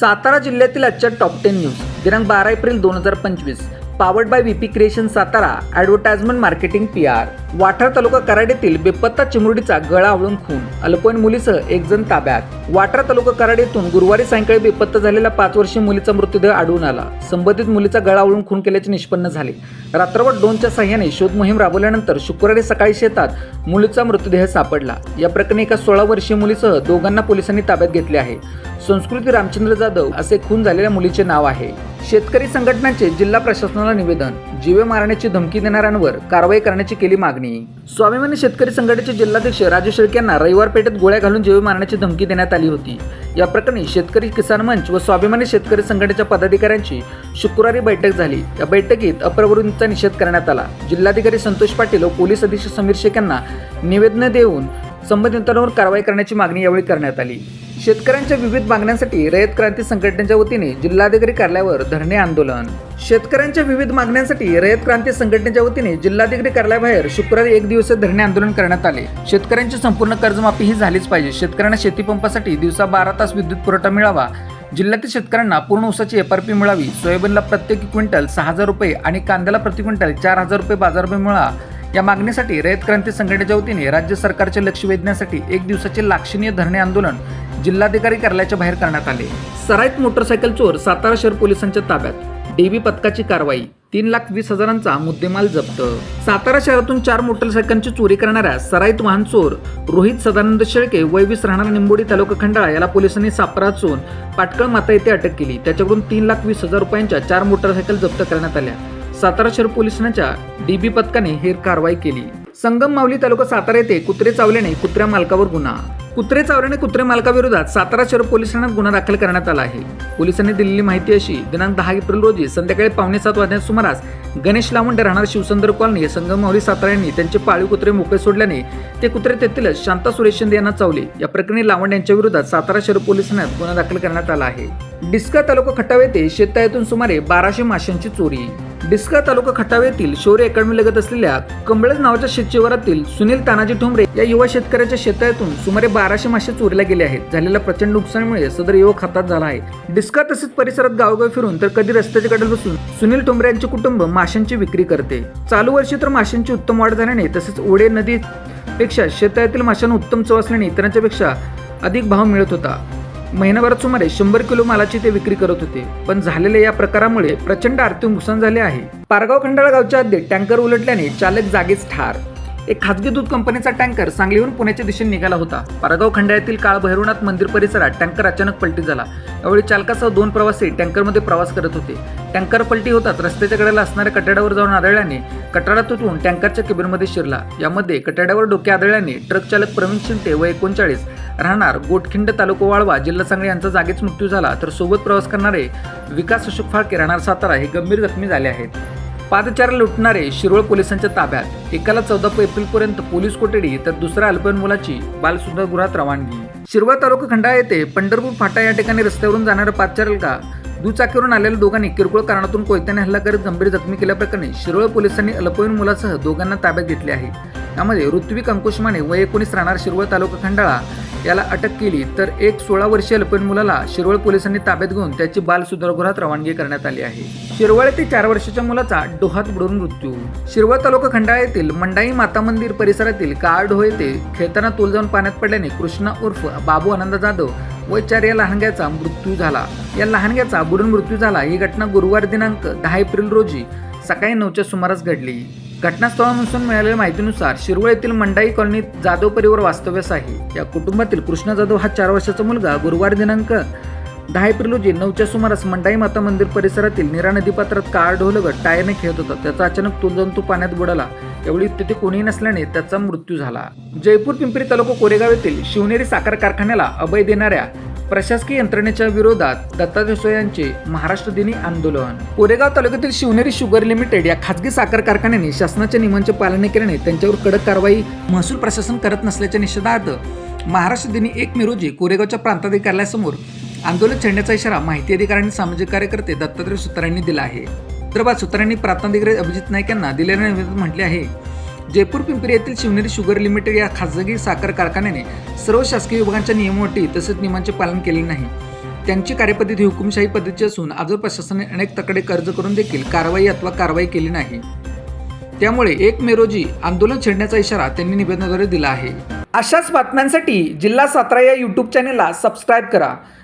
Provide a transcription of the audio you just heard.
सातारा जिल्ह्यातील आजच्या top ten news दिनांक बारा एप्रिल दोन हजार पंचवीस. Powered by V P creation Satara advertisement marketing P R Wathar तालुका कराडेतील बेपत्ता चिमुरडीचा गळा आवळून खून. अल्पवयीन मुलीसह एक जण ताब्यात. वाठार तालुका कराड येथून गुरुवारी सायंकाळी बेपत्ता झालेल्या पाच वर्षीय मुलीचा मृतदेह आढळून आला. संबंधित मुलीचा गळा आवळून खून केल्याचे निष्पन्न झाले. रात्रभर दोनच्या सहाय्याने शोध मोहीम राबवल्यानंतर शुक्रवारी सकाळी शेतात मुलीचा मृतदेह सापडला. या प्रकरणी एका सोळा वर्षीय मुलीसह दोघांना पोलिसांनी ताब्यात घेतले आहे. संस्कृती रामचंद्र जाधव असे खून झालेल्या मुलीचे नाव आहे. शेतकरी संघटनांचे जिल्हा प्रशासनाला निवेदन. जीवे मारण्याची धमकी देणाऱ्यांवर कारवाई करण्याची केली मागणी. स्वाभिमानी शेतकरी संघटनेचे जिल्हाध्यक्ष राजू शेळके यांना रविवार पेठेत गोळ्या घालून जीव मारण्याची धमकी देण्यात आली होती. या प्रकरणी शेतकरी किसान मंच व स्वाभिमानी शेतकरी संघटनेच्या पदाधिकाऱ्यांची शुक्रवारी बैठक झाली. या बैठकीत अप्रवृत्तीचा निषेध करण्यात आला. जिल्हाधिकारी संतोष पाटील व पोलीस अधीक्षक समीर शेख यांना निवेदन देऊन संबंधितांवर कारवाई करण्याची मागणी यावेळी करण्यात आली. शेतकऱ्यांच्या विविध मागण्यांसाठी रयत क्रांती संघटनेच्या वतीने जिल्हाधिकारी कार्यालयावर धरणे आंदोलन. शेतकऱ्यांच्या विविध मागण्यांसाठी रयत क्रांती संघटनेच्या वतीने जिल्हाधिकारी कार्यालयाबाहेर शुक्रवारी एक दिवसीय धरणे आंदोलन करण्यात आले. शेतकऱ्यांची संपूर्ण कर्जमाफी ही झालीच पाहिजे. शेतकऱ्यांना शेतीपंपासाठी दिवसा बारा तास विद्युत पुरवठा मिळावा. जिल्ह्यातील शेतकऱ्यांना पूर्ण ऊसाची एफआरपी मिळावी. सोयाबीनला प्रत्येकी क्विंटल सहा हजार रुपये आणि कांद्याला प्रति क्विंटल चार हजार रुपये बाजारभाव मिळावा या मागणीसाठी रयत क्रांती संघटनेच्या वतीने राज्य सरकारचे लक्ष वेधण्यासाठी एक दिवसाचे लाक्षणीय धरणे आंदोलन जिल्हाधिकारी कार्यालयाच्या बाहेर करण्यात आले. सराईत मोटरसायकल चोर सातारा शहर पोलिसांच्या ताब्यात. डीबी पथकाची कारवाई तीन लाख वीस हजारांचा मुद्देमाल जप्त. सातारा शहरातून चार मोटरसायकलची चोरी करणाऱ्या सराईत वाहन चोर रोहित सदानंद शेळके वयवीस राहणार निंबोडी तालुका खंडाळा याला पोलिसांनी सापरा चोन पाटकळ माता येथे अटक केली. त्याच्याकडून तीन लाख वीस हजार रुपयांच्या चार मोटरसायकल जप्त करण्यात आल्या. सातारा शहर पोलिसांच्या डीबी पथकाने हेर कारवाई केली. संगम माऊली तालुका सातारा येथे कुत्रे चावल्याने कुत्र्या मालकावर गुन्हा. कुत्रे चावल्याने कुत्रे मालकाविरोधात सातारा शहर पोलीस ठाण्यात गुन्हा दाखल करण्यात आला आहे. पोलिसांनी दिलेली माहिती अशी दिनांक दहा एप्रिल रोजी संध्याकाळी पावणे सात वाजण्याच्या सुमारास गणेश लावंडे राहणार शिवसुंदर कॉलनी संगम माऊली सातारा यांनी त्यांचे पाळीव कुत्रे मोकळे सोडल्याने ते कुत्रे तेथीलच शांता सुरेश शिंदे यांना चावले. या प्रकरणी लावंड यांच्या विरोधात सातारा शहर पोलिसांना ठाण्यात गुन्हा दाखल करण्यात आला आहे. डिस्का तालुका खटाव येथे शेततळ्यातून सुमारे बाराशे माशांची चोरी. डिस्का तालुका खटाव येथील शौर्य अकॅडमी लगत असलेल्या कंबळज नावाच्या शेतशिवारातील सुनील तानाजी ठोंबरे या युवा शेतकऱ्याच्या शेतातून सुमारे बाराशे मासे चोरीला गेले आहेत. झालेल्या प्रचंड नुकसानामुळे सदर युवक हातात झाला आहे. डिस्का तसेच परिसरात गावोगावी फिरून तर कधी रस्त्याच्या कडेला बसून सुनील ठोंबरे यांचे कुटुंब माशांची विक्री करते. चालू वर्षी तर माशांची उत्तम वाढ झाल्याने तसेच ओढे नदी पेक्षा शेतातील माशांना उत्तम चव असल्याने इतरांच्या पेक्षा अधिक भाव मिळत होता. महिनाभरात सुमारे शंभर किलो मालाची ते विक्री करत होते. पण झालेल्या या प्रकारामुळे प्रचंड आर्थिक नुकसान झाले आहे. पारगाव खंडाळा गावच्या हद्दीत टँकर उलटल्याने चालक जागीच ठार. एक खाजगी दूध कंपनीचा टँकर सांगलीहून पुण्याच्या दिशेने निघाला होता. पारगाव खंडाळ्यातील काळ भैरवनाथ मंदिर परिसरात टँकर अचानक पलटी झाला. यावेळी चालकासह दोन प्रवासी टँकरमध्ये प्रवास करत होते. टँकर पलटी होतात रस्त्याच्या कडेला असणाऱ्या कटाड्यावर जाऊन आदळल्याने कटाडा तुटून टँकरच्या केबिनमध्ये शिरला. यामध्ये कटाड्यावर डोके आदळल्याने ट्रक चालक प्रवीण शिंदे व एकोणचाळीस राहणार गोटखिंड तालुका वाळवा जिल्हा सांगली यांचा जागीच मृत्यू झाला. तर सोबत प्रवास करणारे विकास अशोक फाळके राहणार सातारा हे गंभीर जखमी झाले आहेत. पादचारी लुटणारे शिरोळ पोलिसांच्या ताब्यात. एकाला चौदा एप्रिलपर्यंत पोलीस कोठडी तर दुसऱ्या अल्पवयीन मुलाची बालसुधागृहात रवानगी. शिरवळ तालुका खंडाळा येथे पंढरपूर फाटा या ठिकाणी रस्त्यावरून जाणाऱ्या पादचारल का दुचाकीवरून आलेल्या दोघांनी किरकोळ कारणातून कोयत्याने हल्ला करत गंभीर जखमी केल्याप्रकरणी शिरोळ पोलिसांनी अल्पवयीन मुलासह दोघांना ताब्यात घेतले आहे. यामध्ये ऋत्विक अंकुश माने व एकोणीस राहणार शिरवळ तालुका खंडाळा याला अटक केली. तर एक सोळा वर्षीय अल्पवयीन मुलाला शिरवळ पोलिसांनी ताब्यात घेऊन त्याची बाल सुधारगृहात रवानगी करण्यात आली आहे. शिरवळ ते चार वर्षाच्या मुलाचा डोहात बुडून मृत्यू. शिरवळ तालुका खंडाळा येथील मंडाई माता मंदिर परिसरातील काळढो येथे खेळताना तोल जाऊन पाण्यात पडल्याने कृष्णा उर्फ बाबू आनंद जाधव व चार या लहानग्याचा मृत्यू झाला. या लहानग्याचा बुडून मृत्यू झाला. ही घटना गुरुवार दिनांक दहा एप्रिल रोजी सकाळी नऊच्या सुमारास घडली. घटनास्थळापासून मिळालेल्या माहितीनुसार शिरवळ येथील मंडाई कॉलनीत जाधव परिवार वास्तव्यास आहे. या कुटुंबातील कृष्णा जाधव हा चार वर्षाचा मुलगा गुरुवार दिनांक दहा एप्रिल रोजी नऊच्या सुमारास मंडाई माता मंदिर परिसरातील निरा नदीपात्रात कार ढोलगत टायरने खेळत होता. त्याचा अचानक तोल पाण्यात बुडाला. त्यावेळी तिथे कोणीही नसल्याने त्याचा मृत्यू झाला. जयपूर पिंपरी तालुका कोरेगाव येथील शिवनेरी साखर कारखान्याला अभय देणाऱ्या प्रशासकीय यंत्रणेच्या विरोधात दत्तात्रय यांचे महाराष्ट्र दिनी आंदोलन. कोरेगाव तालुक्यातील शिवनेरी शुगर लिमिटेड या खाजगी साखर कारखान्याने शासनाच्या नियमांचे पालन केल्याने त्यांच्यावर कडक कारवाई महसूल प्रशासन करत नसल्याच्या निषेधार्थ महाराष्ट्र दिनी एक मे रोजी कोरेगावच्या प्रांताधिकाऱ्यासमोर आंदोलन छेडण्याचा इशारा माहिती अधिकारी आणि सामाजिक कार्यकर्ते दत्तात्रय सुतारांनी दिला आहे. हैदराबाद सूत्रांनी प्रांताधिकारी अभिजित नाईक यांना दिलेल्या निवेदनात म्हटले आहे. जयपूर पिंपरी येथील शिवनेरी शुगर लिमिटेड या खाजगी साखर कारखान्याने सर्व शासकीय विभागांच्या नियमावटी तसेच नियमांचे पालन केले नाही. त्यांची कार्यपद्धती हुकुमशाही पद्धतीची असून आजवर प्रशासनाने अनेक तकडे कर्ज करून देखील कारवाई अथवा कारवाई केली नाही. त्यामुळे एक मे रोजी आंदोलन छेडण्याचा इशारा त्यांनी निवेदनाद्वारे दिला आहे. अशाच बातम्यांसाठी जिल्हा सातारा या यूट्यूब चॅनेलला सबस्क्राईब करा.